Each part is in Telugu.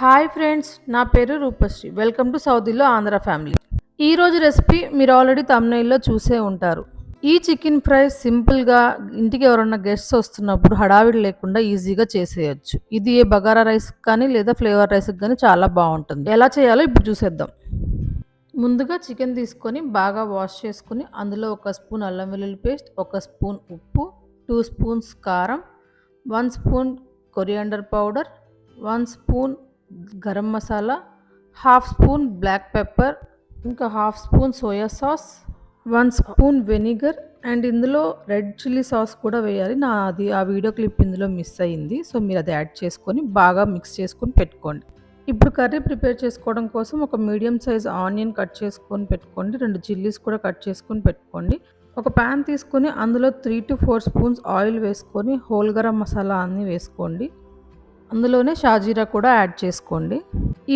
హాయ్ ఫ్రెండ్స్ నా పేరు రూపశ్రీ. వెల్కమ్ టు సౌదీలో ఆంధ్ర ఫ్యామిలీ ఈరోజు రెసిపీ మీరు ఆల్రెడీ తమిళలో చూసే ఉంటారు. ఈ చికెన్ ఫ్రై సింపుల్గా ఇంటికి ఎవరన్నా గెస్ట్స్ వస్తున్నప్పుడు హడావిడి లేకుండా ఈజీగా చేసేయచ్చు. ఇది ఏ బగారా రైస్ కానీ లేదా ఫ్లేవర్ రైస్కి కానీ చాలా బాగుంటుంది. ఎలా చేయాలో ఇప్పుడు చూసేద్దాం. ముందుగా చికెన్ తీసుకొని బాగా వాష్ చేసుకుని అందులో ఒక స్పూన్ అల్లం వెల్లుల్లి పేస్ట్ ఒక స్పూన్ ఉప్పు టూ స్పూన్స్ కారం one spoon coriander powder one spoon garam masala half spoon black pepper ఇంకా half spoon soya sauce one spoon vinegar and ఇందులో రెడ్ చిల్లీ సాస్ కూడా వేయాలి. నా అది ఆ వీడియో క్లిప్ ఇందులో మిస్ అయ్యింది సో మీరు అది యాడ్ చేసుకొని బాగా మిక్స్ చేసుకొని పెట్టుకోండి. ఇప్పుడు కర్రీ ప్రిపేర్ చేసుకోవడం కోసం ఒక మీడియం సైజ్ ఆనియన్ కట్ చేసుకొని పెట్టుకోండి. రెండు చిల్లీస్ కూడా కట్ చేసుకొని పెట్టుకోండి. ఒక ప్యాన్ తీసుకొని అందులో three to four spoons oil వేసుకొని హోల్ గరం మసాలా అన్నీ వేసుకోండి. అందులోనే షాజీరా కూడా యాడ్ చేసుకోండి.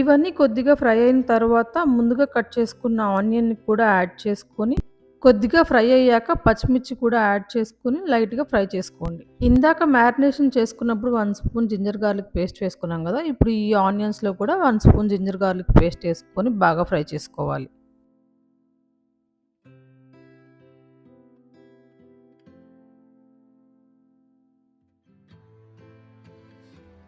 ఇవన్నీ కొద్దిగా ఫ్రై అయిన తర్వాత ముందుగా కట్ చేసుకున్న ఆనియన్ని కూడా యాడ్ చేసుకొని కొద్దిగా ఫ్రై అయ్యాక పచ్చిమిర్చి కూడా యాడ్ చేసుకుని లైట్గా ఫ్రై చేసుకోండి. ఇందాక మ్యారినేషన్ చేసుకున్నప్పుడు one spoon ginger garlic paste వేసుకున్నాం కదా ఇప్పుడు ఈ ఆనియన్స్లో కూడా one spoon ginger garlic paste వేసుకొని బాగా ఫ్రై చేసుకోవాలి.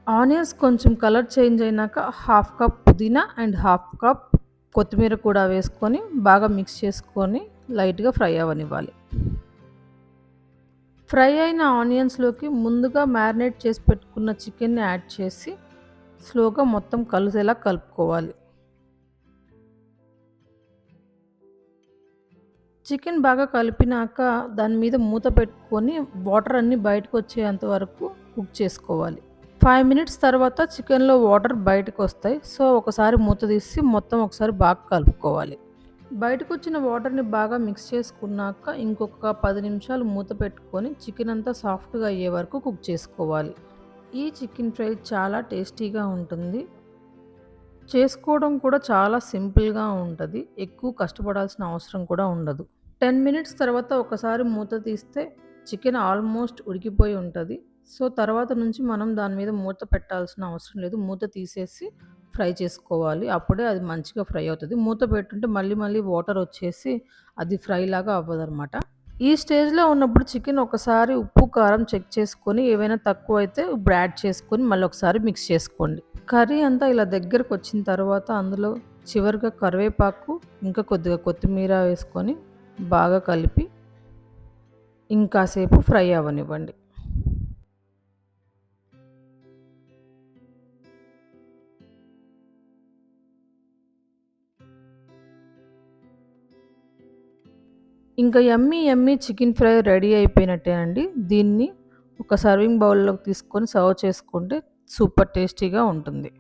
ఆనియన్స్ కొంచెం కలర్ చేంజ్ అయినాక హాఫ్ కప్ పుదీనా అండ్ హాఫ్ కప్ కొత్తిమీర కూడా వేసుకొని బాగా మిక్స్ చేసుకొని లైట్గా ఫ్రై అవ్వనివ్వాలి. ఫ్రై అయిన ఆనియన్స్లోకి ముందుగా మ్యారినేట్ చేసి పెట్టుకున్న చికెన్ని యాడ్ చేసి స్లోగా మొత్తం కలిసేలా కలుపుకోవాలి. చికెన్ బాగా కలిపినాక దాని మీద మూత పెట్టుకొని వాటర్ అన్నీ బయటకు వచ్చేంత వరకు కుక్ చేసుకోవాలి. ఫైవ్ మినిట్స్ తర్వాత చికెన్లో వాటర్ బయటకు వస్తాయి సో ఒకసారి మూత తీసి మొత్తం ఒకసారి బాగా కలుపుకోవాలి. బయటకు వచ్చిన వాటర్ని బాగా మిక్స్ చేసుకున్నాక ఇంకొక పది నిమిషాలు మూత పెట్టుకొని చికెన్ అంతా సాఫ్ట్గా అయ్యే వరకు కుక్ చేసుకోవాలి. ఈ చికెన్ ఫ్రై చాలా టేస్టీగా ఉంటుంది. చేసుకోవడం కూడా చాలా సింపుల్గా ఉంటుంది. ఎక్కువ కష్టపడాల్సిన అవసరం కూడా ఉండదు. టెన్ మినిట్స్ తర్వాత ఒకసారి మూత తీస్తే చికెన్ ఆల్మోస్ట్ ఉడికిపోయి ఉంటుంది. సో తర్వాత నుంచి మనం దాని మీద మూత పెట్టాల్సిన అవసరం లేదు. మూత తీసేసి ఫ్రై చేసుకోవాలి. అప్పుడే అది మంచిగా ఫ్రై అవుతుంది. మూత పెట్టుంటే మళ్ళీ మళ్ళీ వాటర్ వచ్చేసి అది ఫ్రై లాగా అవ్వదు అనమాట ఈ స్టేజ్లో ఉన్నప్పుడు చికెన్ ఒకసారి ఉప్పు కారం చెక్ చేసుకొని ఏవైనా తక్కువ అయితే ఇప్పుడు యాడ్ చేసుకొని మళ్ళీ ఒకసారి మిక్స్ చేసుకోండి. కర్రీ అంతా ఇలా దగ్గరకు వచ్చిన తర్వాత అందులో చివరిగా కరివేపాకు ఇంకా కొద్దిగా కొత్తిమీర వేసుకొని బాగా కలిపి ఇంకాసేపు ఫ్రై అవ్వనివ్వండి. ఇంకా ఎమ్మీ ఎమ్మీ చికెన్ ఫ్రై రెడీ అయిపోయినట్టే అండి. దీన్ని ఒక సర్వింగ్ బౌల్లోకి తీసుకొని సర్వ్ చేసుకుంటే సూపర్ టేస్టీగా ఉంటుంది.